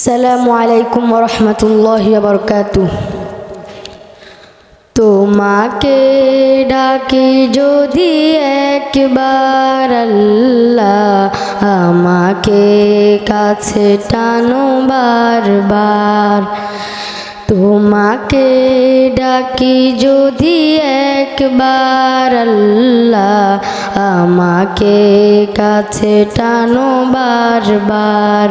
আসসালামু আলাইকুম রহমতুল্লাহ বরকাত তোমাকে ডাকি যদি একবার আল্লাহ আমাকে কাছে টানো বারবার। তোমাকে ডাকি যদি একবার আল্লাহ আমাকে কাছে টানো বারবার।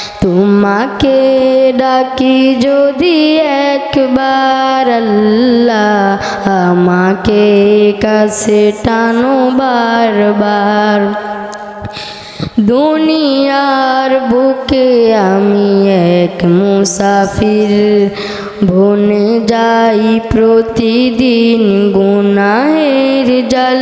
তোমাকে ডাকি যদি একবার আল্লাহ আমাকে কাছে টানো বারবার। দুনিয়ার বুকে আমি এক মুসাফির, বনে যাই প্রতিদিন গুনাহের জল।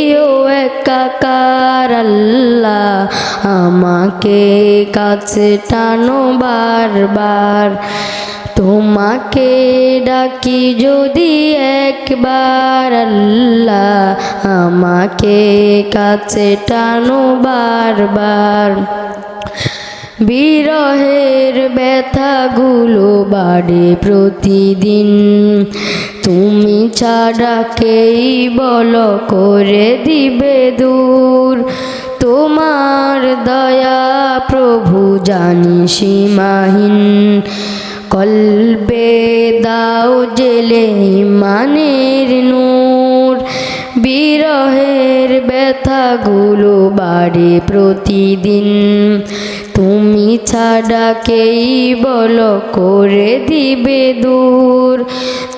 আমাকে কাছে টানো বারবার। তোমাকে ডাকি যদি একবার, আল্লাহ আমাকে কাছে টানো বারবার। বিরহের ব্যথাগুলো বাড়ে প্রতিদিন। তুমি ছাড়া কেই বল করে দিবে দূর? তোমার দয়া প্রভু জানি সীমাহীন। কলবে দাও জেলে মানের নূর। বিরহের ব্যথাগুলো বাড়ে প্রতিদিন। তুমি ছাড়া কেই বল করে দিবে দূর।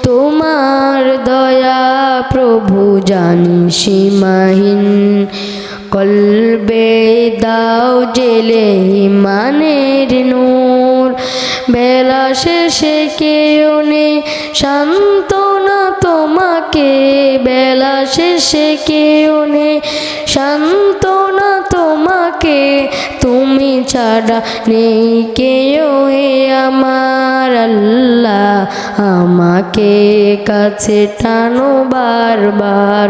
তোমার দয়া প্রভু জানি সীমাহীন। কলবে দাও জেলে মানের নূর। বেলা শেষে কেউ নেই, সান্ত্বনা তোমাকে। বেলা শেষে কেউ নেই, সান্ত্বনা তোমাকে। তুমি ছাড়া নেই কেউ হে আমার। আল্লাহ আমাকে কাছে টানো বারবার।